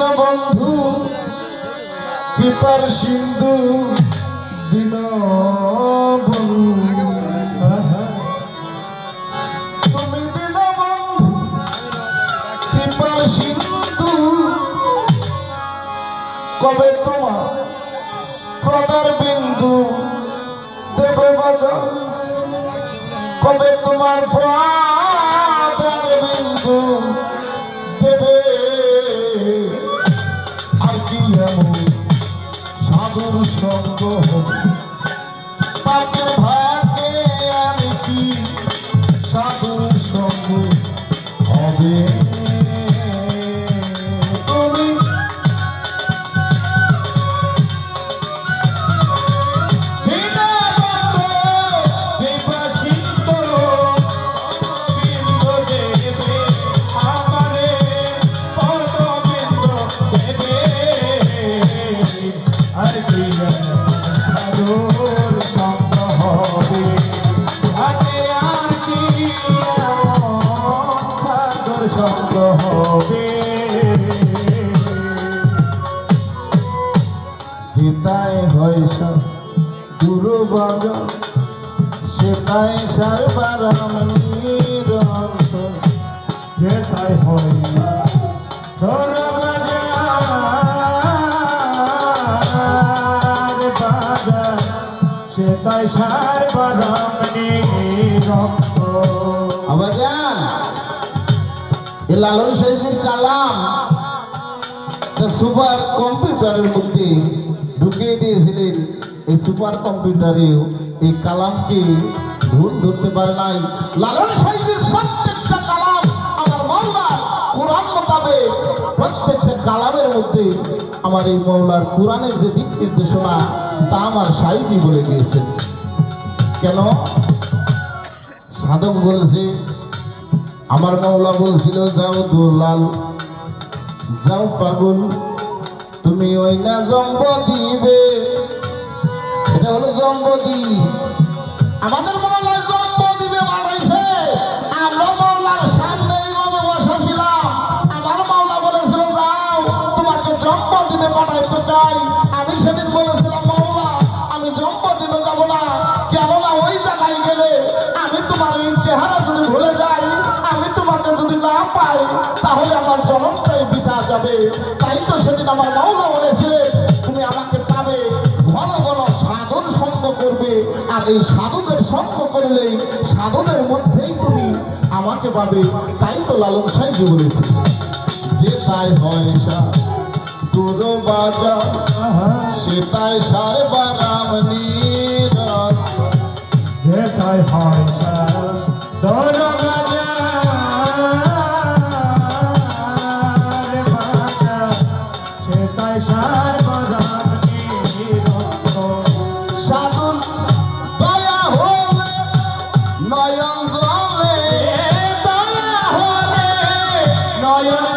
বন্ধু? কৃপার সিন্ধু দিন কবে তোমার প্রদার বিন্দু দেবে বাজার? কবে তোমার প্রদার সাধুর সঙ্গ পাপের ভাগে আমি কি সাধুর বাজন সেটাই সর্বারাম নিরন্ত যেটাই হয় সেটাই সার বাদামনি রক্ত আবাজান এ লালন সাইজের কালাম সুপার কম্পিউটারের মধ্যে ঢুকিয়ে দিয়েছিলেন। এই সুপার কম্পিউটারেও এই কালামকে ভুল ধরতে পারে নাই। লালন সাইজের প্রত্যেকটা কালাম আমার মাওলার কোরআন মোতাবেক প্রত্যেকটা কালামের মধ্যে আমার এই মাওলার কোরআনের যে দিক নির্দেশনা, তা আমার সাইজি বলে গিয়েছেন কেন? সাধক বলেছে, আমার মাওলা বলছিল, যাও দুলাল, যাও পাগল, তুমি ওই না জম্ব দিবে। এটা হলো জম্ব আমাদের বানাইছে আমরা মাওলার সামনে এইভাবে বসেছিলাম। আমার মাওলা বলেছিল, যাও, তোমাকে জম্ব দিবে পাঠাইতে চাই। আমি সেদিন বলেছিলাম, মাওলা, আমি জম্ব দিবে যাব না। কেননা ওই জায়গায় গেলে আমি তোমার এই চেহারা যদি ভুলে যাই, আমি তোমাকে যদি না পাই, তাহলে আমার জন্মটাই বিতা যাবে। তাই তো সেদিন আমার মাওলা বলেছিলেন এই সাধুদের সঙ্গ করলেই সাধুদের মধ্যেই তুমি আমাকে পাবে, তাই তো লালন সাইজি বলেছি। যে তাই হয় গুরু বাজা, সে তাই সার বারাম যে তাই হয় সার সাধুর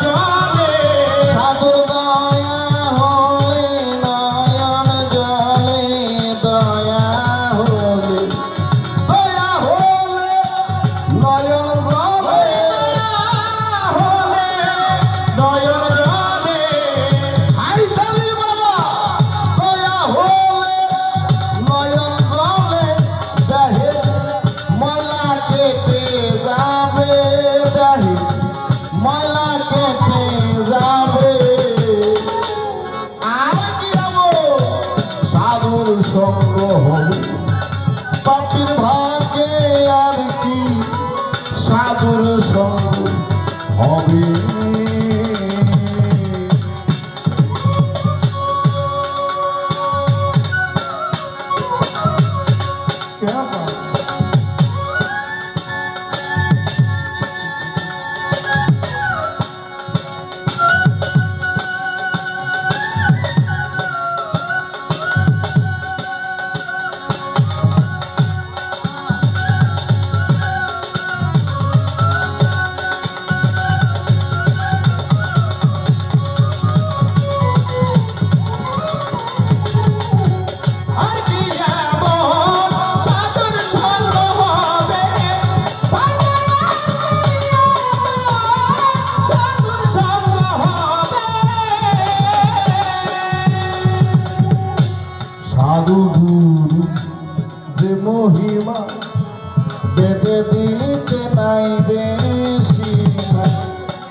বেদে দিতে নাই বেশি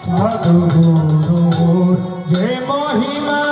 সাধু গুরুর যে মহিমা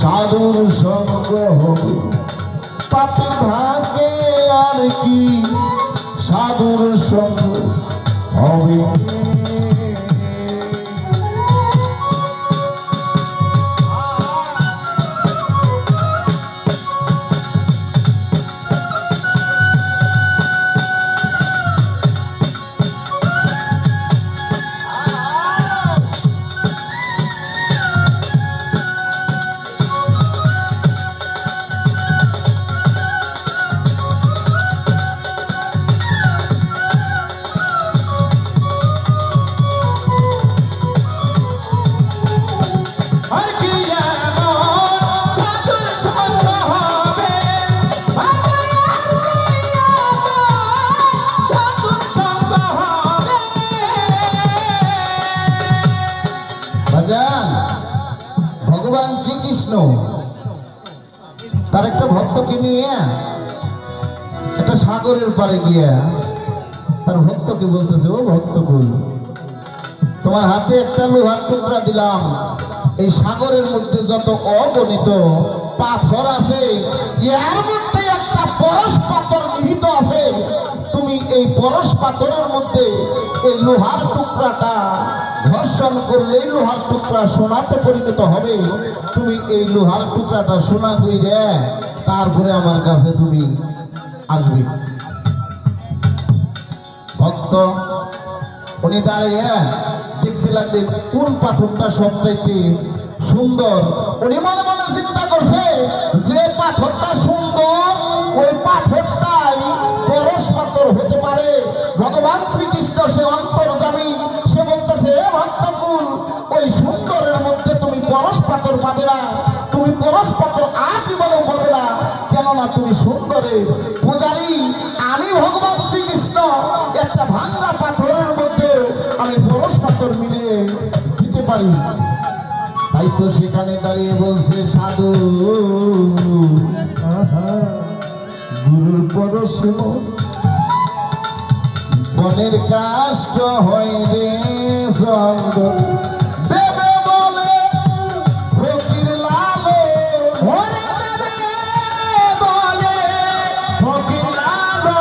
সাধুর সঙ্গ হবে। পাপের ভাগে আর কি? সাধুর সঙ্গ হবে। তার একটা ভক্তকে নিয়ে একটা সাগরের পারে গিয়া তার ভক্তকে বলতেছে, ও ভক্তকুল তোমার হাতে একটা লোহার টুকরা দিলাম। এই সাগরের মধ্যে যত অগণিত পাথর আছে ইয়ার মধ্যে একটা পরশ পাথর নিহিত আছে। এই পরশ পাথরের মধ্যে এই লোহার টুকরাটা ঘর্ষণ করলেই লোহার টুকরা সোনাতে পরিণত হবে। তুমি এই লোহার টুকরাটা সোনা কইরে তারপরে আমার কাছে তুমি আসবে। ভক্ত, উনি দাঁড়িয়ে দেখতে লাগলেন কোন পাথরটা সবচাইতে সুন্দর? উনি মনে মনে চিন্তা করছে, যে পাথরটা সুন্দর, ওই পাথরটাই পাথর হতে পারে। ভগবান শ্রীকৃষ্ণ সে অন্তর্জামী। সে বলতেছে, "এ ভক্তকুল, ওই সুন্দরের মধ্যে তুমি পরশ পাথর পাবে না। তুমি পরশ পাথর আজীবনেও পাবে না। কেননা তুমি সুন্দরের পূজারী। আমি ভগবান শ্রীকৃষ্ণ। একটা ভাঙ্গা পাথরের মধ্যে আমি পরশ পাথর মিলিয়ে দিতে পারি। তাই তো সেখানে দাঁড়িয়ে বলছে, সাধু গুরুর পরশ বনের কাষ্ট হয় রে চন্দ্র দেবে বলে ফকির লালো। ওরে দেবে বলে ফকির লালো।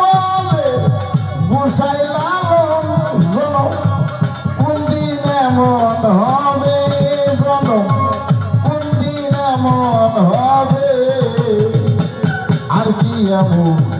বলে গুসাই লালো। জন কোন দিন এমন হবে জন কোন দিন এমন হবে? আর কি এমন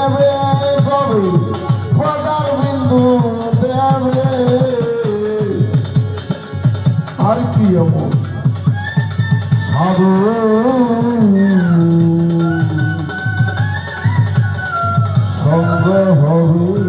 দেবে কবে পদার বিন্দু দেবে আর কি এমন? সাধু। সঙ্গ হবে